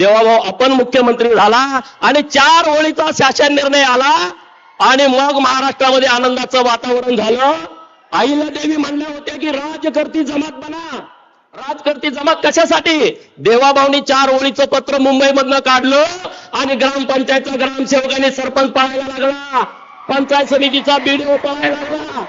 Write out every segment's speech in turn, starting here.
देवाभाऊ आपण मुख्यमंत्री झाला आणि चार ओळीचा शासन निर्णय आला आणि मग महाराष्ट्रामध्ये आनंदाचं वातावरण झालं. आईला देवी म्हणल्या होत्या की राजकर्ती जमात बना. राजकर्ती जमात कशासाठी? देवाभाऊनी चार ओळीचं पत्र मुंबईमधनं काढलं आणि ग्रामपंचायतचा ग्रामसेवकाने सरपंच पाळायला लागला. पंचायत समितीचा बीडीओ पाहायला लागला.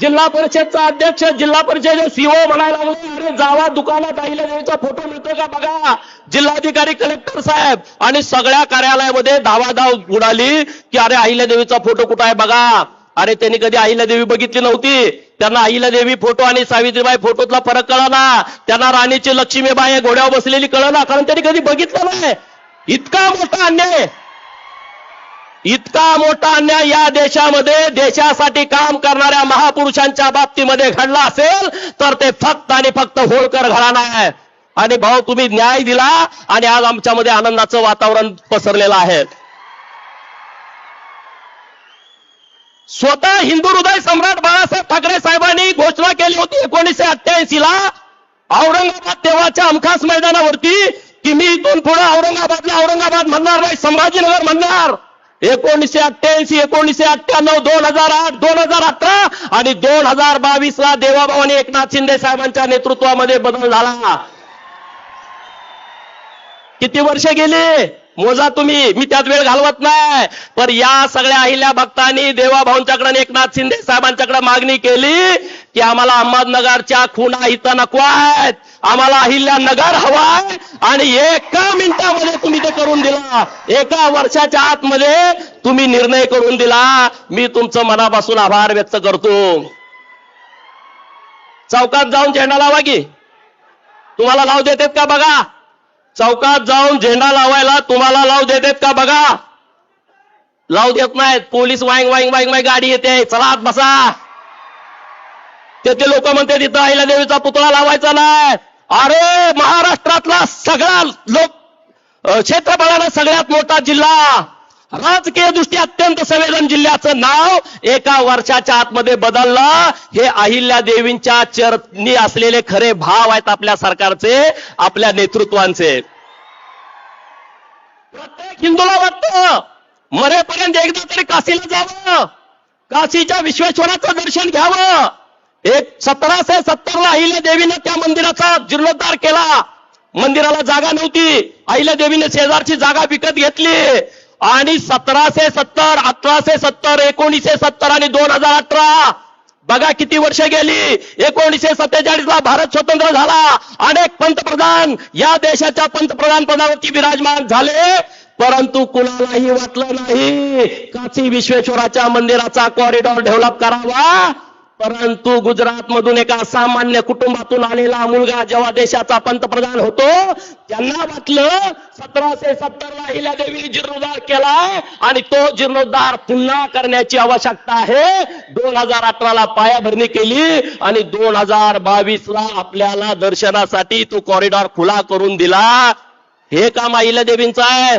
जिल्हा परिषदचा अध्यक्ष जिल्हा परिषद सीओ म्हणायला अरे जावा दुकानात आईला देवीचा फोटो मिळतो का बघा? जिल्हाधिकारी कलेक्टर साहेब आणि सगळ्या कार्यालयामध्ये धावाधाव उडाली की अरे आईला देवीचा फोटो कुठं आहे बघा? अरे त्यांनी कधी आईला देवी बघितली नव्हती. त्यांना आईला देवी फोटो आणि सावित्रीबाई फोटोतला फरक कळाला. त्यांना राणीची लक्ष्मीबाई घोड्यावर बसलेली कळना कारण त्यांनी कधी बघितलं नाही. इतका मोठा अन्याय. इतका मोठा अन्याय या देशामध्ये देशासाठी काम करणाऱ्या महापुरुषांच्या बाबतीमध्ये घडला असेल तर ते फक्त आणि फक्त होळकर घराणा आहे. आणि भाऊ तुम्ही न्याय दिला आणि आज आमच्यामध्ये आनंदाचं वातावरण पसरलेलं आहे. स्वतः हिंदू हृदय सम्राट बाळासाहेब ठाकरे साहेबांनी घोषणा केली होती एकोणीसशे अठ्ठ्याऐंशी ला औरंगाबाद तेव्हाच्या अमखास मैदानावरती की मी इथून पुढे औरंगाबादला औरंगाबाद म्हणणार नाही संभाजीनगर म्हणणार. एकोणीसशे अठ्ठ्याऐंशी एकोणीसशे अठ्ठ्याण्णव दोन हजार आठ दोन हजार अठरा आणि दोन हजार बावीस ला देवाभाऊ आणि एकनाथ शिंदे साहेबांच्या नेतृत्वामध्ये बदल झाला. किती वर्ष गेली? मोजा तुम्ही. मी त्यात वेळ घालवत नाही. पण या सगळ्या अहिल्या भक्तांनी देवाभाऊंच्याकडे एकनाथ शिंदे साहेबांच्याकडे मागणी केली. की आम्हाला अहमदनगरच्या खुणा इथं नको आहेत. आम्हाला अहिल्या नगर हवाय आणि एका मिनिटामध्ये तुम्ही ते करून दिला. एका वर्षाच्या आतमध्ये तुम्ही निर्णय करून दिला. मी तुमचं मनापासून आभार व्यक्त करतो. चौकात जाऊन झेंडा लावा की. तुम्हाला लाव देतात का बघा? चौकात जाऊन झेंडा लावायला तुम्हाला लाव देतात का बघा? लाव देत नाहीत. पोलीस वाईंग वाईंग वाईंग वाईंग गाडी येते. चला आत बसा. ते लोक म्हणते तिथं आईला देवीचा पुतळा लावायचा नाही. अरे महाराष्ट्रातला सगळा लोक क्षेत्रफळानं सगळ्यात मोठा जिल्हा. राजकीय दृष्ट्या अत्यंत संवेदन जिल्ह्याचं नाव एका वर्षाच्या आतमध्ये बदललं. हे अहिल्या देवींच्या चरणी असलेले खरे भाव आहेत आपल्या सरकारचे आपल्या नेतृत्वांचे. प्रत्येक हिंदूला वाटतं मरेपर्यंत एकदा तरी काशीला जावं. काशीच्या विश्वेश्वराचं दर्शन घ्यावं. एक सतराशे सत्तरला अहिल्या देवीने त्या मंदिराचा जीर्णोद्धार केला. मंदिराला जागा नव्हती. अहिल्या देवीने शेजारची जागा विकत घेतली. आणि सतराशे सत्तर अठराशे सत्तर एकोणीसशे सत्तर आणि दोन हजार अठरा. बघा किती वर्ष गेली. एकोणीसशे सत्तेचाळीस ला भारत स्वतंत्र झाला. अनेक पंतप्रधान या देशाच्या पंतप्रधान पदावरती विराजमान झाले. परंतु कुणालाही वाटलं नाही. काशी विश्वेश्वराच्या मंदिराचा कॉरिडॉर डेव्हलप करावा. परंतु गुजरात मधून एका सामान्य कुटुंबातून आलेला मुलगा जेव्हा देशाचा पंतप्रधान होतो त्यांना वाटलं सतराशे सत्तर ला हिला देवी जीर्णोद्धार केला आणि तो जीर्णोद्धार पुन्हा करण्याची आवश्यकता आहे. दोन हजार अठरा ला पायाभरणी केली आणि दोन हजार बावीस ला आपल्याला दर्शनासाठी तो कॉरिडॉर खुला करून दिला. हे काम अहिल्या देवींचं आहे.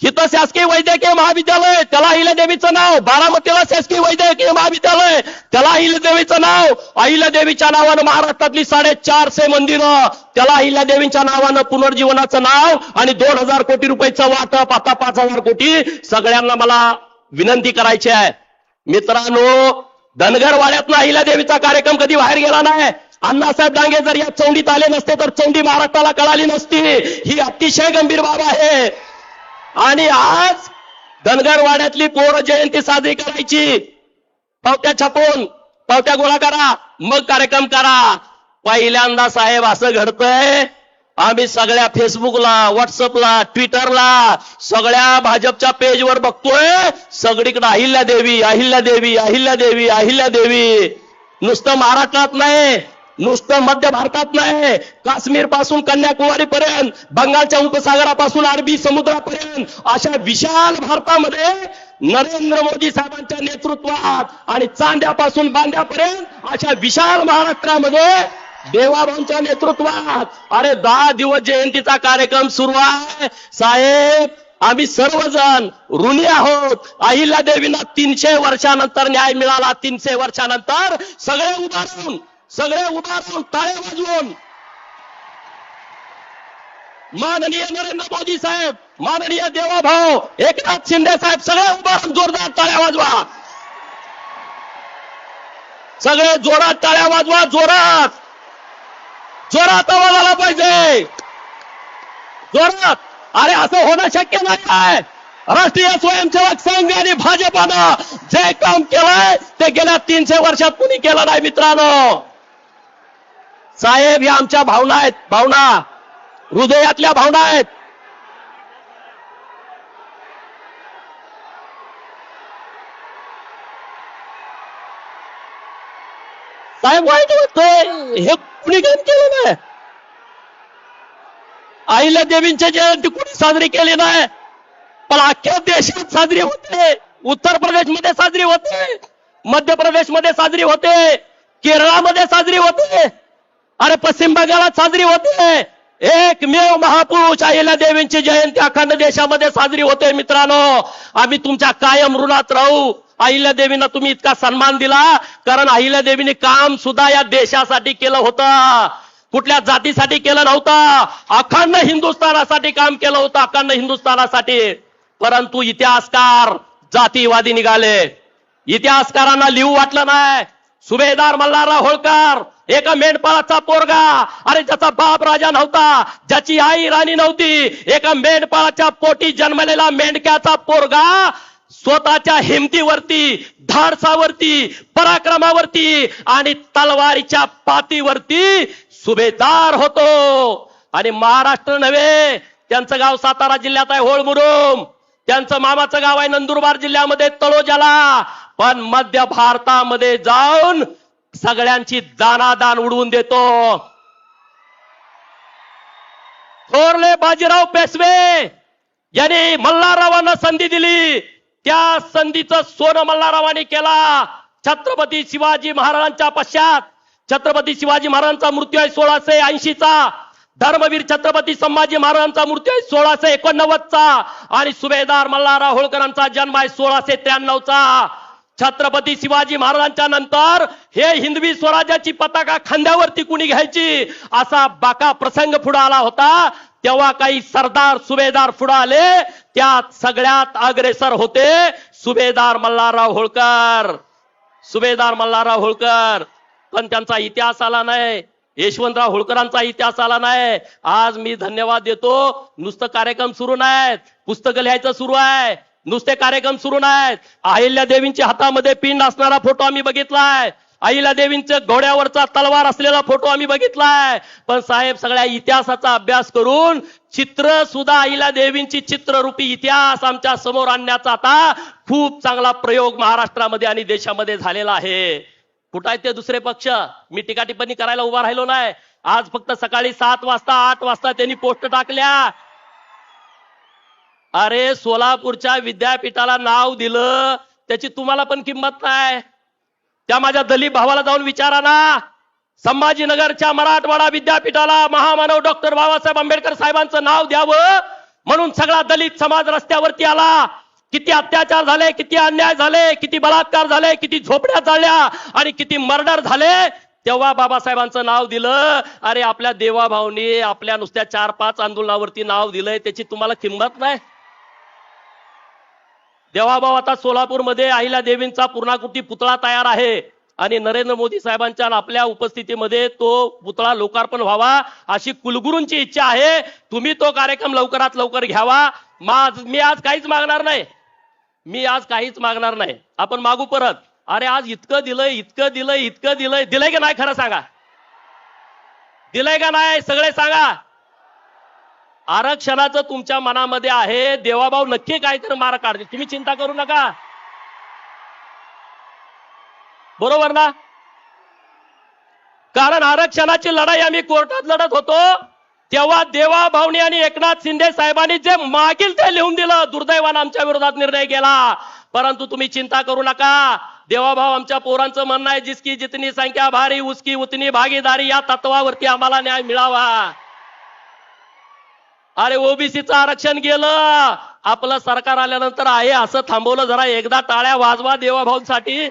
इथं शासकीय वैद्यकीय महाविद्यालय त्याला अहिल्यादेवीचं नाव बारामतीला शासकीय वैद्यकीय महाविद्यालय त्याला अहिल्यादेवीचं नाव अहिल्यादेवीच्या नावानं महाराष्ट्रातली साडेचारशे मंदिरं त्याला अहिल्यादेवींच्या नावानं पुनर्जीवनाचं नाव आणि दोन हजार कोटी रुपयाचं वाटप आता पाच हजार कोटी सगळ्यांना मला विनंती करायची आहे. मित्रांनो धनगरवाड्यातनं अहिल्यादेवीचा कार्यक्रम कधी बाहेर गेला नाही? अण्णासाहेब डांगे जर या चौंडीत आले नसते तर चौंडी महाराष्ट्राला कळाली नसती. ही अतिशय गंभीर बाब आहे. आणि आज धनगरवाड्यातली पोर जयंती साजरी करायची. पावत्या छापून पावत्या गोळा करा मग कार्यक्रम करा. पहिल्यांदा साहेब असं घडतंय आम्ही सगळ्या फेसबुकला व्हॉट्सअपला ट्विटरला सगळ्या भाजपच्या पेजवर बघतोय सगळीकडे अहिल्या देवी अहिल्या देवी अहिल्या देवी अहिल्या देवी नुसतं महाराष्ट्रात नाही नुसतं मध्य भारतात नाही. काश्मीरपासून कन्याकुमारी पर्यंत बंगालच्या उपसागरापासून अरबी समुद्रापर्यंत अशा विशाल भारतामध्ये नरेंद्र मोदी साहेबांच्या नेतृत्वात आणि चांद्यापासून बांद्यापर्यंत अशा विशाल महाराष्ट्रामध्ये देवाभाऊंच्या नेतृत्वात. अरे दहा दिवस जयंतीचा कार्यक्रम सुरू आहे. साहेब आम्ही सर्वजण ऋणी आहोत. अहिल्या देवींना तीनशे वर्षानंतर न्याय मिळाला. तीनशे वर्षानंतर सगळे उभारून सगळे उभा उभारून टाळे वाजवून. माननीय नरेंद्र मोदी साहेब माननीय देवाभाऊ एकनाथ शिंदे साहेब सगळे उभारून जोरदार टाळ्या वाजवा. सगळे जोरात टाळ्या वाजवा जोरात. जोरात आवाज आला पाहिजे. जोरात. अरे असं होणं शक्य नाही काय राष्ट्रीय स्वयंसेवक संघ आणि भाजपानं जे काम केलंय ते गेल्या तीनशे वर्षात कुणी केलं नाही मित्रांनो. साहेब या आमच्या भावना आहेत. भावना. हृदयातल्या भावना आहेत. साहेब वाईट वाटतंय. हे कुणी काम केलं नाही? आईला देवींच्या जयंती कुणी साजरी केली नाही? पण अख्ख्या देशात साजरी होते. उत्तर प्रदेशमध्ये साजरी होते. मध्य प्रदेशमध्ये साजरी होते. केरळामध्ये साजरी होते. अरे पश्चिम बंगालात साजरी होते. एकमेव महापुरुष अहिल्या देवींची जयंती अखंड देशामध्ये साजरी होते मित्रांनो. आम्ही तुमच्या कायम ऋणात राहू. अहिल्या देवींना तुम्ही इतका सन्मान दिला. कारण अहिल्या देवीने काम सुद्धा या देशासाठी केलं होतं. कुठल्या जातीसाठी केलं नव्हतं. अखंड हिंदुस्थानासाठी काम केलं होतं. अखंड हिंदुस्थानासाठी. परंतु इतिहासकार जातीवादी निघाले. इतिहासकारांना लिहू वाटलं नाही. सुभेदार मल्हारराव होळकर एका मेंढपाळाचा पोरगा अरे ज्याचा बाप राजा नव्हता ज्याची आई राणी नव्हती एका मेंढपाळाच्या पोटी जन्मलेला मेंढक्याचा पोरगा स्वतःच्या हिमतीवरती धाडसावरती पराक्रमावरती आणि तलवारीच्या पातीवरती सुभेदार होतो. आणि महाराष्ट्र नव्हे त्यांचं गाव सातारा जिल्ह्यात आहे होळमुरुम त्यांचं मामाचं गाव आहे नंदुरबार जिल्ह्यामध्ये तळोजाला. पण मध्य भारतामध्ये जाऊन सगळ्यांची दानादान उडवून देतो. थोरले बाजीराव पेशवे यांनी मल्हाररावांना संधी दिली. त्या संधीचं सोनं मल्हाररावांनी केला. छत्रपती शिवाजी महाराजांच्या पश्चात छत्रपती शिवाजी महाराजांचा मृत्यू आहे सोळाशे ऐंशीचा. धर्मवीर छत्रपती संभाजी महाराजांचा मृत्यू आहे सोळाशे एकोणनव्वदचा. आणि सुभेदार मल्हारराव होळकरांचा जन्म आहे सोळाशे त्र्याण्णवचा. छत्रपती शिवाजी महाराजांच्या नंतर हे हिंदवी स्वराज्याची पताका खांद्यावरती कुणी घ्यायची? असा बाका प्रसंग पुढे आला होता. तेव्हा काही सरदार सुभेदार पुढे आले. त्यात सगळ्यात अग्रेसर होते सुभेदार मल्हारराव होळकर. सुभेदार मल्हारराव होळकर. पण त्यांचा इतिहास आला नाही. यशवंतराव होळकरांचा इतिहास आला नाही. आज मी धन्यवाद देतो. नुसतं कार्यक्रम सुरू नाहीत. पुस्तकं लिहायचं सुरू आहे. नुसते कार्यक्रम सुरू नाहीत. अहिल्या देवींच्या हातामध्ये पिंड असणारा फोटो आम्ही बघितलाय. अहिल्या देवींचं घोड्यावरचा तलवार असलेला फोटो आम्ही बघितलाय. पण साहेब सगळ्या इतिहासाचा अभ्यास करून चित्र सुद्धा अहिल्या देवींची चित्ररूपी इतिहास आमच्यासमोर आणण्याचा आता खूप चांगला प्रयोग महाराष्ट्रामध्ये आणि देशामध्ये झालेला आहे. कुठं आहेत ते दुसरे पक्ष? मी टिकाटिपणी करायला उभा राहिलो नाही. आज फक्त सकाळी सात वाजता आठ वाजता त्यांनी पोस्ट टाकल्या. अरे सोलापूरच्या विद्यापीठाला नाव दिलं त्याची तुम्हाला पण किंमत नाही त्या माझ्या दलित भावाला जाऊन विचारा ना. संभाजीनगरच्या मराठवाडा विद्यापीठाला महामानव डॉक्टर बाबासाहेब आंबेडकर साहेबांचं नाव द्यावं म्हणून सगळा दलित समाज रस्त्यावरती आला. किती अत्याचार झाले किती अन्याय झाले किती बलात्कार झाले किती झोपड्या चालल्या आणि किती मर्डर झाले तेव्हा बाबासाहेबांचं नाव दिलं. अरे आपल्या देवाभाऊनी आपल्या नुसत्या चार पाच आंदोलनावरती नाव दिलंय त्याची तुम्हाला किंमत नाही? देवाभाऊ आता सोलापूरमध्ये अहिल्या देवींचा पूर्णाकृती पुतळा तयार आहे. आणि नरेंद्र मोदी साहेबांच्या आपल्या उपस्थितीमध्ये तो पुतळा लोकार्पण व्हावा अशी कुलगुरूंची इच्छा आहे. तुम्ही तो कार्यक्रम लवकरात लवकर घ्यावा. मी आज काहीच मागणार नाही. मी आज काहीच मागणार नाही. आपण मागू परत. अरे आज इतकं दिलंय इतकं दिलंय इतकं दिलंय. दिलंय का नाही खरं सांगा? दिलंय का नाही? सगळे सांगा. आरक्षणाचं तुमच्या मनामध्ये आहे देवाभाऊ नक्की काहीतरी मार काढतील तुम्ही चिंता करू नका. बरोबर ना? कारण आरक्षणाची लढाई आम्ही कोर्टात लढत होतो तेव्हा देवा भावनी आणि एकनाथ शिंदे साहेबांनी जे मागील ते लिहून दिलं दुर्दैवानं आमच्या विरोधात निर्णय केला परंतु तुम्ही चिंता करू नका. देवाभाऊ आमच्या पोरांचं म्हणणं आहे जिसकी जितनी संख्या भारी उसकी उतनी भागीदारी या तत्वावरती आम्हाला न्याय मिळावा. अरे ओबीसीचं आरक्षण गेलं. आपलं सरकार आल्यानंतर आहे असं थांबवलं जरा. एकदा टाळ्या वाजवा देवाभाऊंसाठी.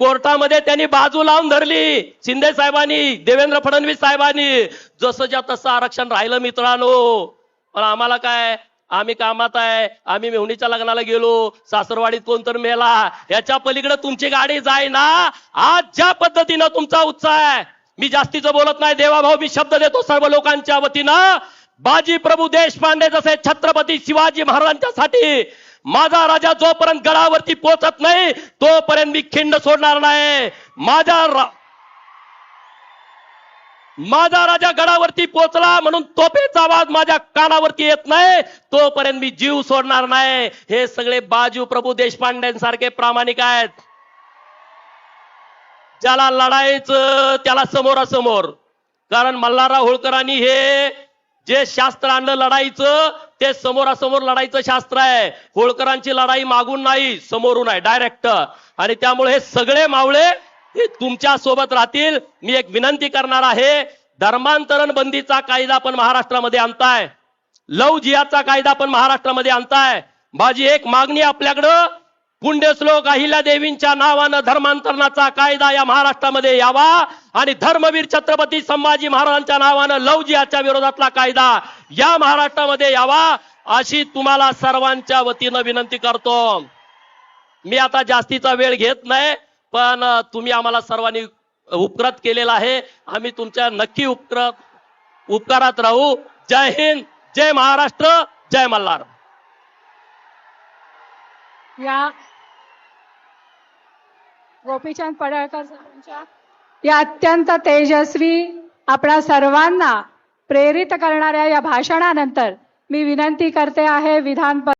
कोर्टामध्ये त्यांनी बाजू लावून धरली. शिंदे साहेबांनी देवेंद्र फडणवीस साहेबांनी. जसंच्या तसं आरक्षण राहिलं मित्रांनो. पण आम्हाला काय? आम्ही कामात आहे. आम्ही मेहणीच्या लग्नाला गेलो. सासरवाडीत कोणतर मेला. याच्या पलीकडे तुमची गाडी जाय ना आज ज्या पद्धतीनं तुमचा उत्साह आहे मी जास्तीचं बोलत नाही. देवाभाऊ मी शब्द देतो सर्व लोकांच्या वतीनं. बाजी प्रभू देशपांडे जसे छत्रपती शिवाजी महाराजांच्यासाठी माझा राजा जोपर्यंत गडावरती पोहोचत नाही तोपर्यंत मी खिंड सोडणार नाही. माझा रा- माझा राजा गडावरती पोहोचला म्हणून तोपेचा आवाज माझ्या कानावरती येत नाही तोपर्यंत मी जीव सोडणार नाही. हे सगळे बाजू प्रभू देशपांडेंसारखे प्रामाणिक आहेत. ज्याला लढायचं त्याला समोरासमोर. कारण मल्हारराव होळकरांनी हे जे शास्त्र आणलं लढाईचं ते समोरासमोर लढाईचं शास्त्र आहे. होळकरांची लढाई मागून नाही समोरून आहे डायरेक्ट आणि त्यामुळे हे सगळे मावळे हे तुमच्यासोबत राहतील. मी एक विनंती करणार आहे धर्मांतरण बंदीचा कायदा पण महाराष्ट्रामध्ये आणताय. लव जियाचा कायदा पण महाराष्ट्रामध्ये आणताय. माझी एक मागणी आपल्याकडं पुण्यश्लोक अहिल्या देवींच्या नावानं धर्मांतरणाचा कायदा या महाराष्ट्रामध्ये यावा आणि धर्मवीर छत्रपती संभाजी महाराजांच्या नावानं लवजी याच्या विरोधातला कायदा या महाराष्ट्रामध्ये यावा अशी तुम्हाला सर्वांच्या वतीनं विनंती करतो. मी आता जास्तीचा वेळ घेत नाही पण तुम्ही आम्हाला सर्वांनी उपकृत केलेला आहे. आम्ही तुमच्या नक्की उपकृत उपकारात राहू. जय हिंद जय महाराष्ट्र जय मल्हार. या गोपीचंद पडळकर या अत्यंत तेजस्वी आपणा सर्वांना प्रेरित करणाऱ्या या भाषणानंतर मी विनंती करते आहे विधान